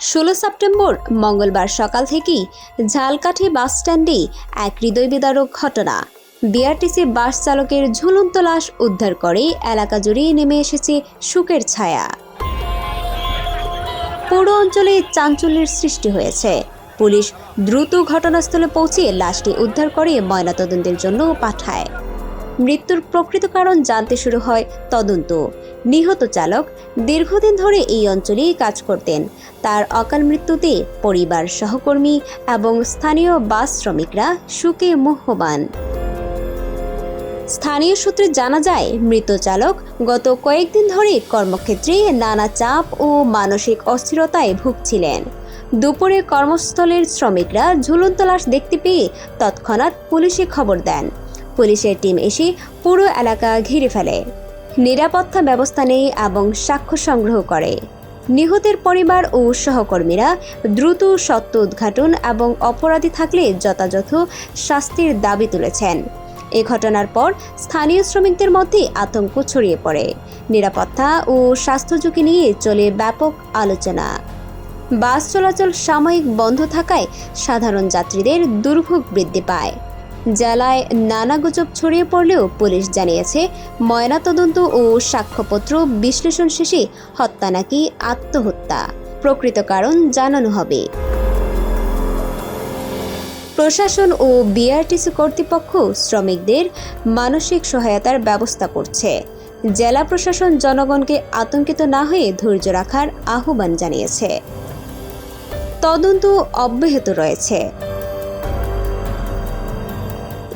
ষোলো সেপ্টেম্বর, মঙ্গলবার সকাল থেকেই ঝালকাঠি বাস স্ট্যান্ডে এক হৃদয় বিদারক ঘটনা। বিআরটিসি বাস চালকের ঝুলন্ত লাশ উদ্ধার করে এলাকা জুড়ে নেমে এসেছে সুখের ছায়া। পুরো অঞ্চলে চাঞ্চল্যের সৃষ্টি হয়েছে। পুলিশ দ্রুত ঘটনাস্থলে পৌঁছে লাশটি উদ্ধার করে ময়নাতদন্তের জন্য পাঠায়। মৃত্যুর প্রকৃত কারণ জানতে শুরু হয় তদন্ত। নিহত চালক দীর্ঘদিন ধরে এই অঞ্চলেই কাজ করতেন। তার অকাল মৃত্যুতে পরিবার সহকর্মী এবং স্থানীয় বাস শ্রমিকরা সুখে মোহবান। স্থানীয় সূত্রে জানা যায়, মৃত চালক গত কয়েকদিন ধরে কর্মক্ষেত্রে নানা চাপ ও মানসিক অস্থিরতায় ভুগছিলেন। দুপুরে কর্মস্থলের শ্রমিকরা ঝুলন্ত লাশ দেখতে পেয়ে তৎক্ষণাৎ পুলিশে খবর দেন। পুলিশের টিম এসে পুরো এলাকা ঘিরে ফেলে। নিরাপত্তা ব্যবস্থা নেই এবং সাক্ষ্য সংগ্রহ করে। নিহতের পরিবার ও সহকর্মীরা দ্রুত সত্য উদ্ঘাটন এবং অপরাধী থাকলে যথাযথ শাস্তির দাবি তুলেছেন। এ ঘটনার পর স্থানীয় শ্রমিকদের মধ্যে আতঙ্ক ছড়িয়ে পড়ে। নিরাপত্তা ও স্বাস্থ্য ঝুঁকি নিয়ে চলে ব্যাপক আলোচনা। বাস চলাচল সাময়িক বন্ধ থাকায় সাধারণ যাত্রীদের দুর্ভোগ বৃদ্ধি পায়। জেলায় নানা গুজব ছড়িয়ে পড়লেও পুলিশ জানিয়েছে, ময়নাতদন্ত ও সাক্ষ্যপত্র বিশ্লেষণ শেষে হত্যা নাকি আত্মহত্যা। প্রকৃত কারণ জানানো হবে। প্রশাসন ও বিআরটিসি কর্তৃপক্ষ শ্রমিকদের মানসিক সহায়তার ব্যবস্থা করছে। জেলা প্রশাসন জনগণকে আতঙ্কিত না হয়ে ধৈর্য রাখার আহ্বান জানিয়েছে। তদন্ত অব্যাহত রয়েছে।